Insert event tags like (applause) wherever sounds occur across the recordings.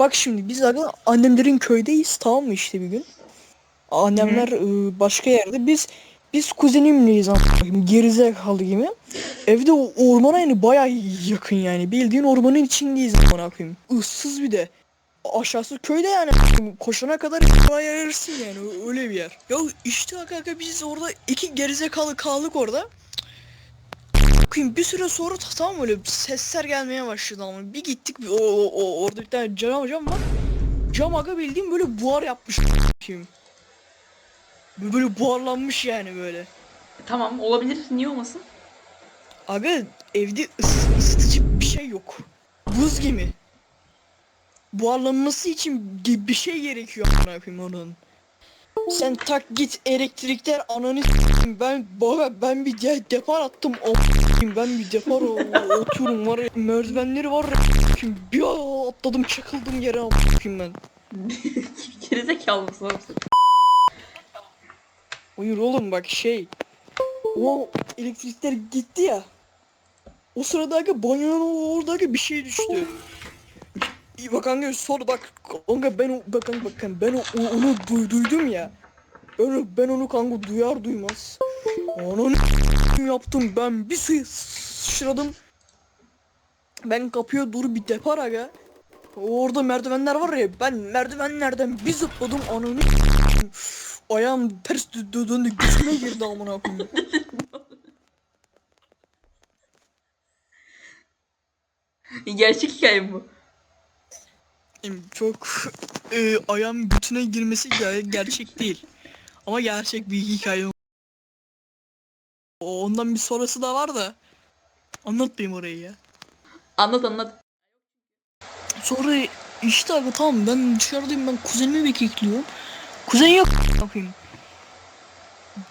bak şimdi biz aga annemlerin köydeyiz tamam mı işte bir gün. Annemler e, başka yerde biz biz kuzenimleyiz anladım gerizekalı gibi. Evde o ormana yani baya yakın yani bildiğin ormanın içindeyiz amına koyayım. Issız bir de. Aşağısı köyde yani koşana kadar bayağı yarırsın yani öyle bir yer. Ya işte aga biz orada iki gerizekalı kaldık orada. Bakayım bir süre sonra ta- tamam öyle sesler gelmeye başladı ama bir gittik bir- o, o, o- orada bir tane cam cam var. Cam aga bildiğim böyle buhar yapmış kim. Böyle buharlanmış yani böyle. Tamam olabilir. Niye olmasın? Abi evde ıs- ısıtıcı bir şey yok. Buz gibi. Buharlanması için bir şey gerekiyor amına koyayım onun. Sen tak git elektrikler ananı s**eyim. ben baba ben bir de depar attım a**ayım. ben bir depar o- oturum var ya, merdivenleri var ya, bir a- atladım çakıldım yere a**ayım ben. (laughs) Gerizekalı mısın oğlum sen? Hayır oğlum bak şey. O elektrikler gitti ya. O sırada aga banyonun oradaki bir şey düştü. Bak kanka sor bak kanka ben bak kanka bak ben onu duy- duydum ya. O- ben onu kanka duyar duymaz. Onun yaptım ben bir sı sıçradım. Ben kapıya doğru bir depar aga. Orada merdivenler var ya ben merdivenlerden bir zıpladım ananı Ayağım ters dö- dö- döndü götüme girdi amına koyayım. Gerçek hikaye bu. Çok e, ayağım götüne girmesi ger- gerçek değil. Ama gerçek bir hikaye. O- Ondan bir sonrası da var da. Anlatmayayım orayı ya. Anlat anlat. Sonra işte abi tamam ben dışarıdayım ben kuzenimi bekliyorum. Kuzen yok yapayım.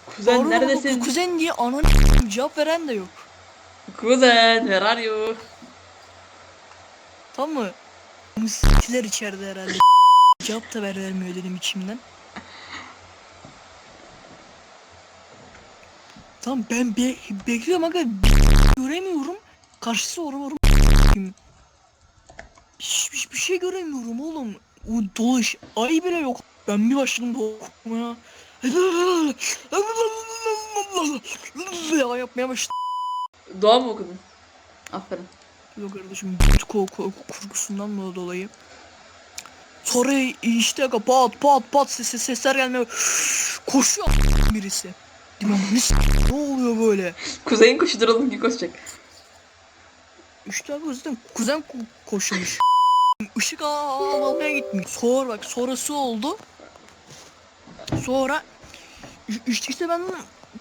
Kuzen neredesin? Kuzen diye ananı cevap veren de yok. Kuzen, where are you? Tamam mı? Mısırlar içeride herhalde. (laughs) Cevap da ver vermiyor dedim içimden. Tamam ben be bekliyorum aga (laughs) göremiyorum. Karşısı orum orum. Hiç, hiçbir şey göremiyorum oğlum. O dolaş ay bile yok. Ben bir başladım da okumaya. (laughs) Ya yapmaya başladım. Doğa mı okudun? Aferin. Yok kardeşim kötü ko ko kurgusundan mı dolayı. Sonra işte pat pat pat ses sesler gelmeye koşuyor birisi. Diyorum ne, oluyor böyle? Kuzeyin koşturalım ki koşacak. İşte abi o yüzden kuzen ko- koşmuş. Işık al almaya gitmiş. Sonra bak sonrası oldu. Sonra işte, işte ben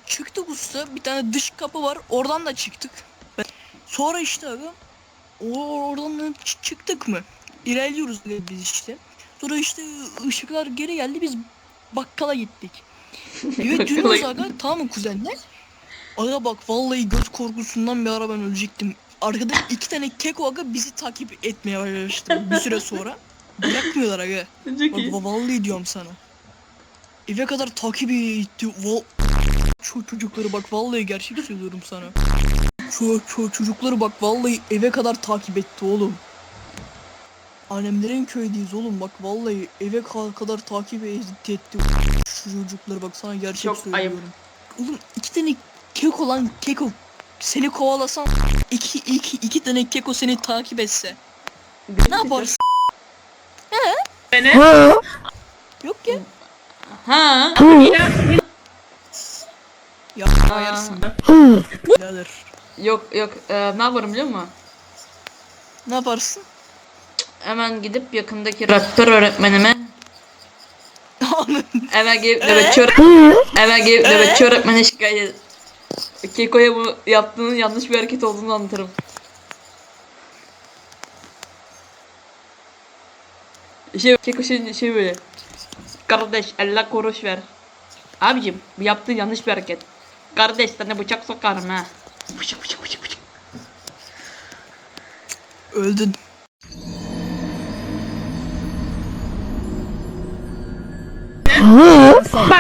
çıktık usta bir tane dış kapı var oradan da çıktık. Sonra işte abi o oradan çıktık mı? İlerliyoruz dedi biz işte. Sonra işte ışıklar geri geldi biz bakkala gittik. Eve dönüyoruz aga tamam mı kuzenler? Aga bak vallahi göz korkusundan bir ara ben ölecektim. Arkada iki tane keko aga bizi takip etmeye başladı bir süre sonra. Bırakmıyorlar aga. Çok iyi. va- vallahi diyorum sana. Eve kadar takip etti. Va şu çocukları bak vallahi gerçek söylüyorum sana. Şu, şu çocukları bak vallahi eve kadar takip etti oğlum. Annemlerin köydeyiz oğlum bak vallahi eve ka- kadar takip etti, etti. Şu çocukları bak sana gerçek Çok ayıp. söylüyorum. Oğlum iki tane keko lan keko. Seni kovalasan iki, iki, iki tane keko seni takip etse. Ne yaparsın? Beni? Yok ya. Ha? Ya ayarsın. Birader. Yok yok Ee, ne yaparım biliyor musun? Ne yaparsın? Hemen gidip yakındaki raptor öğretmenime hemen gelip nöbetçi öğretmen hemen gelip nöbetçi öğretmene şikayet Keko'ya bu yaptığının yanlış bir hareket olduğunu anlatırım. Şey, Keko şey, şey böyle. Kardeş Allah koruş ver. Abicim bu yaptığın yanlış bir hareket. Kardeş sana bıçak sokarım ha. Bıçak bıçak bıçak bıçak. Öldün.